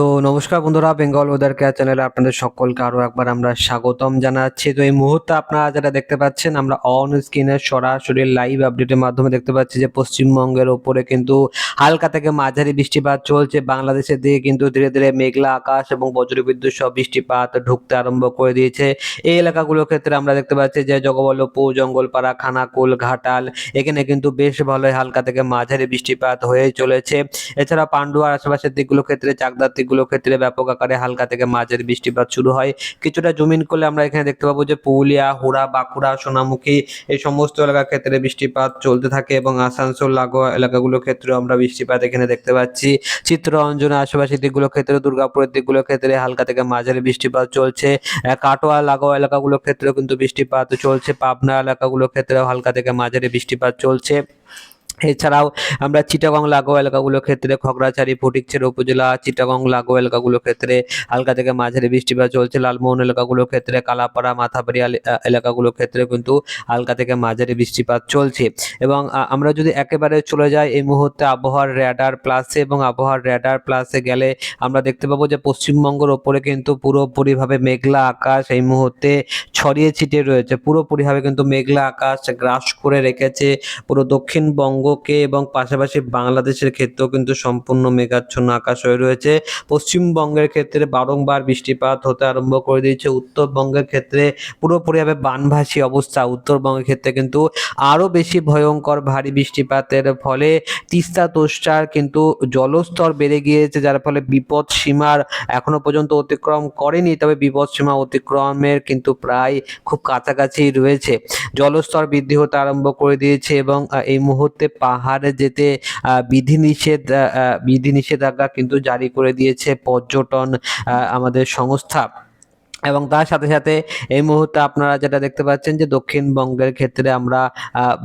তো নমস্কার বন্ধুরা বেঙ্গল ওয়েদার কেয়ার চ্যানেলে আপনাদের সকলকে আরও একবার আমরা স্বাগতম জানাচ্ছি। তো এই মুহূর্তে আপনারা যেটা দেখতে পাচ্ছেন, আমরা অন স্ক্রিনের সরাসরি লাইভ আপডেটের মাধ্যমে দেখতে পাচ্ছি যে পশ্চিমবঙ্গের ওপরে কিন্তু হালকা থেকে মাঝারি বৃষ্টিপাত চলছে। বাংলাদেশের দিকে কিন্তু ধীরে ধীরে মেঘলা আকাশ এবং বজ্রবিদ্যুৎ সহ বৃষ্টিপাত ঢুকতে আরম্ভ করে দিয়েছে। এই এলাকাগুলোর ক্ষেত্রে আমরা দেখতে পাচ্ছি যে জগবল্লভপুর, জঙ্গলপাড়া, খানাকুল, ঘাটাল, এখানে কিন্তু বেশ ভালোই হালকা থেকে মাঝারি বৃষ্টিপাত হয়ে চলেছে। এছাড়া পান্ডুয়ার আশেপাশের দিকগুলোর ক্ষেত্রে চাকদার দিকগুলোর ক্ষেত্রে ব্যাপক আকারে হালকা থেকে মাঝের বৃষ্টিপাত শুরু হয়। কিছুটা জমিন করলে আমরা এখানে দেখতে পাবো যে পুরুলিয়া, হুড়া, বাঁকুড়া, সোনামুখী এই সমস্ত এলাকার ক্ষেত্রে বৃষ্টিপাত চলতে থাকে এবং আসানসোল, লাগোয়া এলাকাগুলোর ক্ষেত্রেও আমরা বৃষ্টিপাত এখানে দেখতে পাচ্ছি। চিত্তরঞ্জনের আশেপাশের দিকগুলোর ক্ষেত্রে, দুর্গাপুরের দিকগুলোর ক্ষেত্রে হালকা থেকে মাঝারি বৃষ্টিপাত চলছে। কাটোয়া, লাগোয়া এলাকাগুলোর ক্ষেত্রেও কিন্তু বৃষ্টিপাত চলছে। পাবনা এলাকাগুলোর ক্ষেত্রেও হালকা থেকে মাঝারি বৃষ্টিপাত চলছে। এছাড়াও আমরা চিটাগং লাগোয়া এলাকাগুলোর ক্ষেত্রে খগড়াছড়ি, ফটিকছড়ি উপজেলা, চিটাগং লাগোয়া এলাকাগুলোর ক্ষেত্রে, হালকা থেকে মাঝারি বৃষ্টিপাত চলছে লালমোহন এলাকাগুলোর ক্ষেত্রে, কালাপাড়া, মাথাবাড়ি আলি- এলাকাগুলোর ক্ষেত্রে কিন্তু হালকা থেকে মাঝারি বৃষ্টিপাত চলছে। এবং আমরা যদি একেবারে চলে যাই এই মুহূর্তে আবহাওয়ার র্যাডার প্লাসে এবং আবহাওয়ার র্যাডার প্লাসে গেলে আমরা দেখতে পাবো যে পশ্চিমবঙ্গের ওপরে কিন্তু পুরোপুরিভাবে মেঘলা আকাশ এই মুহূর্তে ছড়িয়ে ছিটিয়ে রয়েছে। পুরোপুরিভাবে কিন্তু মেঘলা আকাশ গ্রাস করে রেখেছে। পুরো দক্ষিণবঙ্গকে এবং পাশাপাশি বাংলাদেশের ক্ষেত্রেও কিন্তু সম্পূর্ণ মেঘাচ্ছন্ন আকাশ হয়ে রয়েছে। পশ্চিমবঙ্গের ক্ষেত্রে বারংবার বৃষ্টিপাত হতে আরম্ভ করে দিয়েছে। উত্তরবঙ্গের ক্ষেত্রে পুরোপুরিভাবে বানভাসী অবস্থা। উত্তরবঙ্গের ক্ষেত্রে কিন্তু আরও বেশি ভয়ঙ্কর ভারী বৃষ্টিপাতের ফলে তিস্তা তোষ্টার কিন্তু জলস্তর বেড়ে গিয়েছে, যার ফলে বিপদ সীমার এখনও পর্যন্ত অতিক্রম করেনি। তবে বিপদ সীমা অতিক্রমের কিন্তু প্রায় খুব কাছাকাছি রয়েছে। জলস্তর বৃদ্ধি হতে আরম্ভ করে দিয়েছে এবং এই মুহূর্তে পাহাড়ে যেতে বিধিনিষেধ বিধিনিষেধাজ্ঞা কিন্তু জারি করে দিয়েছে পর্যটন আমাদের সংস্থা। এবং তার সাথে সাথে এই মুহূর্তে আপনারা যেটা দেখতে পাচ্ছেন যে দক্ষিণবঙ্গের ক্ষেত্রে আমরা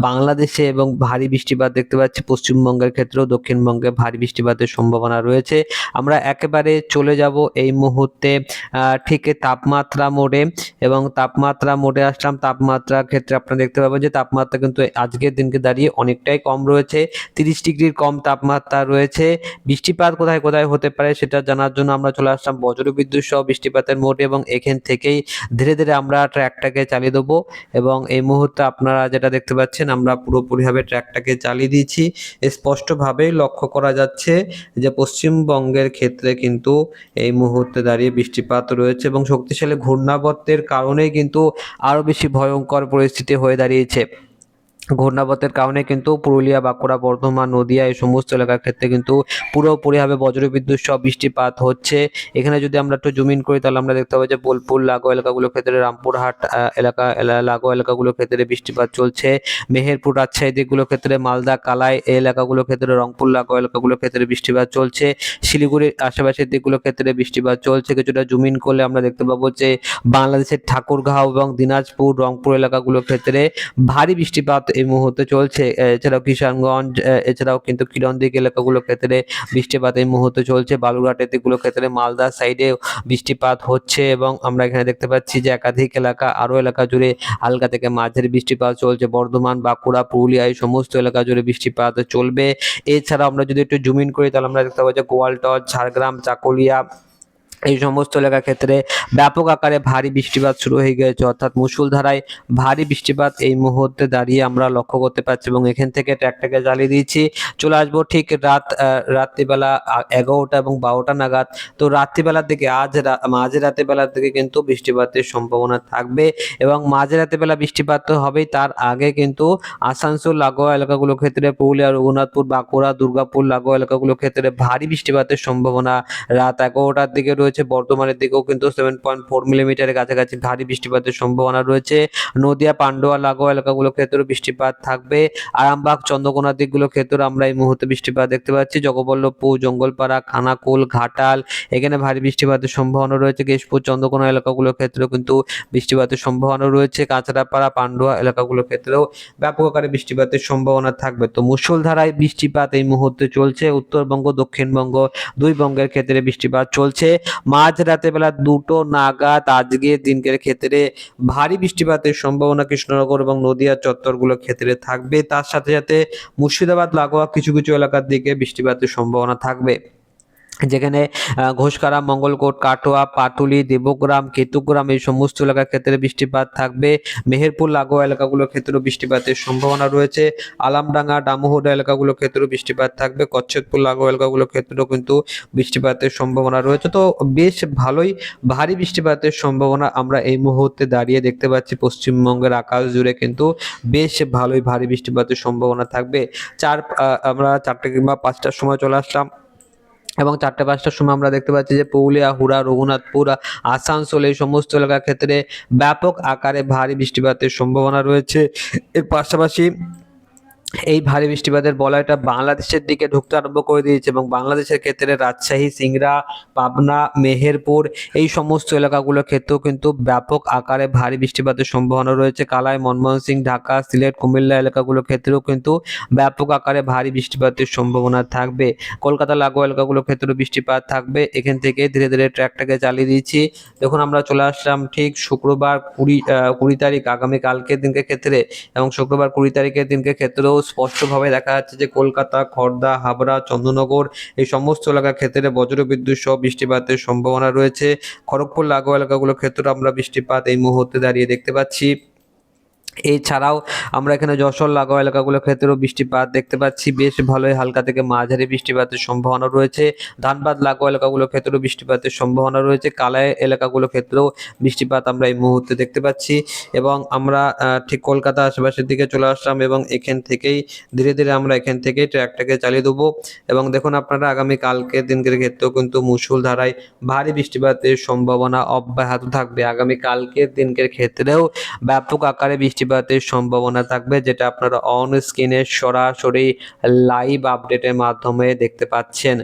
বাংলাদেশে এবং ভারী বৃষ্টিপাত দেখতে পাচ্ছি। পশ্চিমবঙ্গের ক্ষেত্রেও দক্ষিণবঙ্গে ভারী বৃষ্টিপাতের সম্ভাবনা রয়েছে। আমরা একেবারে চলে যাব এই মুহূর্তে ঠিক তাপমাত্রা মোডে এবং তাপমাত্রা মোডে আসলাম। তাপমাত্রার ক্ষেত্রে আপনারা দেখতে পাবেন যে তাপমাত্রা কিন্তু আজকের দিনকে দাঁড়িয়ে অনেকটাই কম রয়েছে। তিরিশ ডিগ্রির কম তাপমাত্রা রয়েছে। বৃষ্টিপাত কোথায় কোথায় হতে পারে সেটা জানার জন্য আমরা চলে আসলাম। বজ্রবিদ্যুৎ সহ বৃষ্টিপাতের মোডে এবং এখান থেকেই ধীরে ধীরে আমরা ট্র্যাকটাকে চালিয়ে দেবো এবং এই মুহূর্তে আপনারা যেটা দেখতে পাচ্ছেন, আমরা পুরোপুরিভাবে ট্র্যাকটাকে চালিয়ে দিয়েছি। স্পষ্টভাবেই লক্ষ্য করা যাচ্ছে যে পশ্চিমবঙ্গের ক্ষেত্রে কিন্তু এই মুহূর্তে দাঁড়িয়ে বৃষ্টিপাত রয়েছে এবং শক্তিশালী ঘূর্ণাবর্তের কারণেই কিন্তু আরও বেশি ভয়ঙ্কর পরিস্থিতি হয়ে দাঁড়িয়েছে। ঘূর্ণাবর্তের কারণে কিন্তু পুরুলিয়া, বাঁকুড়া, বর্ধমান, নদিয়া এই সমস্ত এলাকার ক্ষেত্রে কিন্তু পুরোপুরিভাবে বজ্রবিদ্যুৎ সহ বৃষ্টিপাত হচ্ছে। এখানে যদি আমরা একটু জুমিন করি, তাহলে আমরা দেখতে পাবো যে বোলপুর লাগো এলাকাগুলোর ক্ষেত্রে, রামপুরহাট এলাকা এলা- লাগো এলাকাগুলোর ক্ষেত্রে বৃষ্টিপাত চলছে। মেহেরপুর রাজশাহী দিকগুলোর ক্ষেত্রে, মালদা, কালাই এই এলাকাগুলোর ক্ষেত্রে, রংপুর লাগো এলাকাগুলোর ক্ষেত্রে বৃষ্টিপাত চলছে। শিলিগুড়ির আশেপাশের দিকগুলোর ক্ষেত্রে বৃষ্টিপাত চলছে। কিছুটা জুমিন করলে আমরা দেখতে পাবো যে বাংলাদেশের ঠাকুরগাঁও এবং দিনাজপুর, রংপুর এলাকাগুলোর ক্ষেত্রে ভারী বৃষ্টিপাত এই মুহূর্তে চলছে এছাড়াও কিষানগঞ্জ এছাড়াও কিন্তু কিরণদিক এলাকাগুলোর ক্ষেত্রে বৃষ্টিপাত এই মুহূর্তে চলছে। বালুরঘাটের দিকগুলোর ক্ষেত্রে মালদা সাইডে বৃষ্টিপাত হচ্ছে এবং আমরা এখানে দেখতে পাচ্ছি যে একাধিক এলাকা, আরও এলাকা জুড়ে হালকা থেকে মাঝারি বৃষ্টিপাত চলছে। বর্ধমান, বাঁকুড়া, পুরুলিয়া এই সমস্ত এলাকা জুড়ে বৃষ্টিপাত চলবে। এছাড়াও আমরা যদি একটু জুমিন করি, তাহলে আমরা দেখতে পাবো যে গোয়ালটর ঝাড়গ্রাম, চাকুলিয়া এই সমস্ত এলাকার ক্ষেত্রে ব্যাপক আকারে ভারী বৃষ্টিপাত শুরু হয়ে গেছে অর্থাৎ মুষলধারায় ভারী বৃষ্টিপাত এই মুহূর্তে দাঁড়িয়ে আমরা লক্ষ্য করতে পারছি এবং এখান থেকে ট্র্যাকটাকে জ্বালিয়ে দিয়েছি। চলে আসব ঠিক রাত রাত্রিবেলা এগারোটা এবং বারোটা নাগাদ। তো রাত্রিবেলার দিকে, আজ মাঝ রাতের বেলার দিকে কিন্তু বৃষ্টিপাতের সম্ভাবনা থাকবে এবং মাঝ রাতের বেলা বৃষ্টিপাত তো হবেই। তার আগে কিন্তু আসানসোল, লাগোয়া এলাকাগুলোর ক্ষেত্রে, পুরুলিয়া, রঘুনাথপুর, বাঁকুড়া, দুর্গাপুর, লাগোয়া এলাকাগুলোর ক্ষেত্রে ভারী বৃষ্টিপাতের সম্ভাবনা রাত এগারোটার দিকে রয়েছে। বর্ধমানের দিকেও কিন্তু সেভেন পয়েন্ট ফোর মিলিমিটারের কাছাকাছি ভারী বৃষ্টিপাতের সম্ভাবনা রয়েছে। নদিয়া, পান্ডুয়া, লাগোয়া এলাকাগুলোর ক্ষেত্রেও বৃষ্টিপাত থাকবে। আরামবাগ, চন্দ্রকোনার দিকগুলোর ক্ষেত্রে আমরা এই মুহূর্তে বৃষ্টিপাত দেখতে পাচ্ছি। জগবল্লভপুর, জঙ্গলপাড়া, খানাকুল, ঘাটাল, এখানে ভারী বৃষ্টিপাতের সম্ভাবনা রয়েছে। কেশপুর, চন্দ্রকোনা এলাকাগুলোর ক্ষেত্রেও কিন্তু বৃষ্টিপাতের সম্ভাবনা রয়েছে। কাঁচরাপাড়া, পান্ডুয়া এলাকাগুলোর ক্ষেত্রেও ব্যাপক আকারে বৃষ্টিপাতের সম্ভাবনা থাকবে। তো মুষলধারায় বৃষ্টিপাত এই মুহূর্তে চলছে। উত্তরবঙ্গ, দক্ষিণবঙ্গ দুই বঙ্গের ক্ষেত্রে বৃষ্টিপাত চলছে। মাঝ রাতে বেলা দুটো নাগাদ আজকের দিনকের ক্ষেত্রে ভারী বৃষ্টিপাতের সম্ভাবনা কৃষ্ণনগর এবং নদিয়া চত্বরগুলোর ক্ষেত্রে থাকবে। তার সাথে সাথে মুর্শিদাবাদ, লাগোয়া, কিছু কিছু এলাকার দিকে বৃষ্টিপাতের সম্ভাবনা থাকবে। যেখানে ঘোষকারা, মঙ্গলকোট, কাটোয়া, পাটুলি, দেবগ্রাম, কেতুগ্রাম এই সমস্ত এলাকার ক্ষেত্রে বৃষ্টিপাত থাকবে। মেহেরপুর, লাগোয়া এলাকাগুলোর ক্ষেত্রেও বৃষ্টিপাতের সম্ভাবনা রয়েছে। আলামডাঙ্গা ডামোহদা এলাকাগুলোর ক্ষেত্রেও বৃষ্টিপাত থাকবে। কচ্ছপপুর, লাগোয়া এলাকাগুলোর ক্ষেত্রেও কিন্তু বৃষ্টিপাতের সম্ভাবনা রয়েছে। তো বেশ ভালোই ভারী বৃষ্টিপাতের সম্ভাবনা আমরা এই মুহূর্তে দাঁড়িয়ে দেখতে পাচ্ছি। পশ্চিমবঙ্গের আকাশ জুড়ে কিন্তু বেশ ভালোই ভারী বৃষ্টিপাতের সম্ভাবনা থাকবে। চার আমরা চারটে কিংবা পাঁচটার সময় চলে আসলাম। এবং চারটে পাঁচটার সময় আমরা দেখতে পাচ্ছি যে পুরুলিয়া, হুড়া, রঘুনাথপুর, আসানসোল এই সমস্ত এলাকার ক্ষেত্রে ব্যাপক আকারে ভারী বৃষ্টিপাতের সম্ভাবনা রয়েছে। এর পাশাপাশি এই ভারী বৃষ্টিপাতের বলয়টা বাংলাদেশের দিকে ঢুকতে আরম্ভ করে দিয়েছে এবং বাংলাদেশের ক্ষেত্রে রাজশাহী, সিংড়া, পাবনা, মেহেরপুর এই সমস্ত এলাকাগুলোর ক্ষেত্রেও কিন্তু ব্যাপক আকারে ভারী বৃষ্টিপাতের সম্ভাবনা রয়েছে। কালাই, মনমোহন সিং, ঢাকা, সিলেট, কুমিল্লা এলাকাগুলোর ক্ষেত্রেও কিন্তু ব্যাপক আকারে ভারী বৃষ্টিপাতের সম্ভাবনা থাকবে। কলকাতা, লাগোয়া এলাকাগুলোর ক্ষেত্রেও বৃষ্টিপাত থাকবে। এখান থেকে ধীরে ধীরে ট্র্যাকটাকে চালিয়ে দিচ্ছি। দেখুন, আমরা চলে আসলাম ঠিক শুক্রবার কুড়ি কুড়ি তারিখ আগামী কালকের দিনকে ক্ষেত্রে এবং শুক্রবার কুড়ি তারিখের দিনকে ক্ষেত্রেও স্পষ্টভাবে দেখা যাচ্ছে যে কলকাতা খড়দা হাবড়া, চন্দ্রনগর এই সমস্ত এলাকার ক্ষেত্রে বজ্রবিদ্যুৎ সহ বৃষ্টিপাতের সম্ভাবনা রয়েছে। খড়গপুর, লাগোয়া এলাকাগুলোর ক্ষেত্রে আমরা বৃষ্টিপাত এই মুহূর্তে দাঁড়িয়ে দেখতে পাচ্ছি। এছাড়াও আমরা এখানে যশোর, লাগোয়া এলাকাগুলোর ক্ষেত্রেও বৃষ্টিপাত দেখতে পাচ্ছি। বেশ ভালোই হালকা থেকে মাঝারি বৃষ্টিপাতের সম্ভাবনা রয়েছে। ধানবাদ, লাগোয়া এলাকাগুলোর ক্ষেত্রেও বৃষ্টিপাতের সম্ভাবনা রয়েছে। কালাই এলাকাগুলোর ক্ষেত্রেও বৃষ্টিপাত আমরা এই মুহূর্তে দেখতে পাচ্ছি এবং আমরা ঠিক কলকাতা আশেপাশের দিকে চলে আসলাম এবং এখান থেকেই ধীরে ধীরে আমরা এখান থেকেই ট্র্যাকটাকে চালিয়ে দেবো। এবং দেখুন আপনারা, আগামী কালকের দিনকের ক্ষেত্রেও কিন্তু মুসুল ধারায় ভারী বৃষ্টিপাতের সম্ভাবনা অব্যাহত থাকবে। আগামী কালকের দিনকের ক্ষেত্রেও ব্যাপক আকারে বৃষ্টিপাতের সম্ভাবনা থাকবে, যেটা আপনারা অন স্ক্রিনে সরাসরি লাইভ আপডেটের মাধ্যমে দেখতে পাচ্ছেন।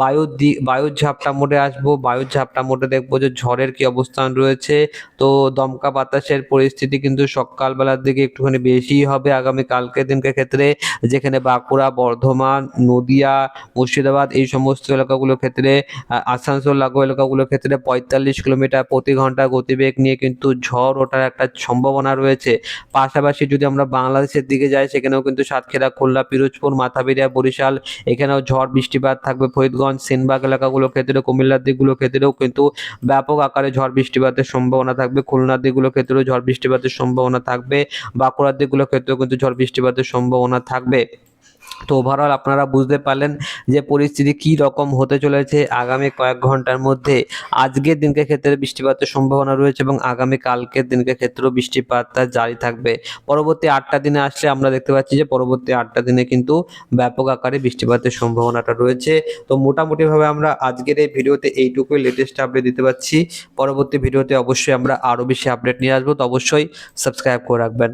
বায়ু বায়ুর ঝাপটা মোডে আসব, বায়ুর ঝাপটা মোডে দেখব যে ঝড়ের কি অবস্থান রয়েছে। তো দমকা বাতাসের পরিস্থিতি কিন্তু সকালবেলার দিকে একটুখানি বেশি হবে আগামী কালকের দিনকে ক্ষেত্রে, যেখানে বাঁকুড়া, বর্ধমান, নদিয়া, মুর্শিদাবাদ এই সমস্ত এলাকাগুলোর ক্ষেত্রে আসানসোল লাগো এলাকাগুলোর ক্ষেত্রে পঁয়তাল্লিশ কিলোমিটার প্রতি ঘণ্টা গতিবেগ নিয়ে কিন্তু ঝড় ওঠার একটা সম্ভাবনা রয়েছে। পাশাপাশি যদি আমরা বাংলাদেশের দিকে যাই, সেখানেও কিন্তু সাতক্ষীরা, খুলনা, পিরোজপুর, মাথাবিরিয়া, বরিশাল, এখানেও ঝড়, বৃষ্টিপাত থাকবে। ফরিদগঞ্জ, সেনবাগ এলাকাগুলোর ক্ষেত্রে কুমিল্লার দিকগুলোর ক্ষেত্রেও কিন্তু ব্যাপক আকারে ঝড় বৃষ্টিপাতের সম্ভাবনা থাকবে। খুলনার দিকগুলোর ক্ষেত্রেও ঝড় বৃষ্টিপাতের সম্ভাবনা থাকবে। বাঁকুড়ার দিকগুলোর ক্ষেত্রেও কিন্তু ঝড় বৃষ্টিপাতের সম্ভাবনা থাকবে। তো ওভারঅল আপনারা বুঝতে পারলেন যে পরিস্থিতি কি রকম হতে চলেছে আগামী কয়েক ঘণ্টার মধ্যে। আজকের দিনকে ক্ষেত্রে বৃষ্টিপাতের সম্ভাবনা রয়েছে এবং আগামী কালকের দিনকে ক্ষেত্রেও বৃষ্টিপাতটা জারি থাকবে। পরবর্তী আটটা দিনে আসলে আমরা দেখতে পাচ্ছি যে পরবর্তী আটটা দিনে কিন্তু ব্যাপক আকারে বৃষ্টিপাতের সম্ভাবনাটা রয়েছে। তো মোটামুটিভাবে আমরা আজকের এই ভিডিওতে এইটুকুই লেটেস্ট আপডেট দিতে পারছি। পরবর্তী ভিডিওতে অবশ্যই আমরা আরও বেশি আপডেট নিয়ে আসব। তো অবশ্যই সাবস্ক্রাইব করে রাখবেন।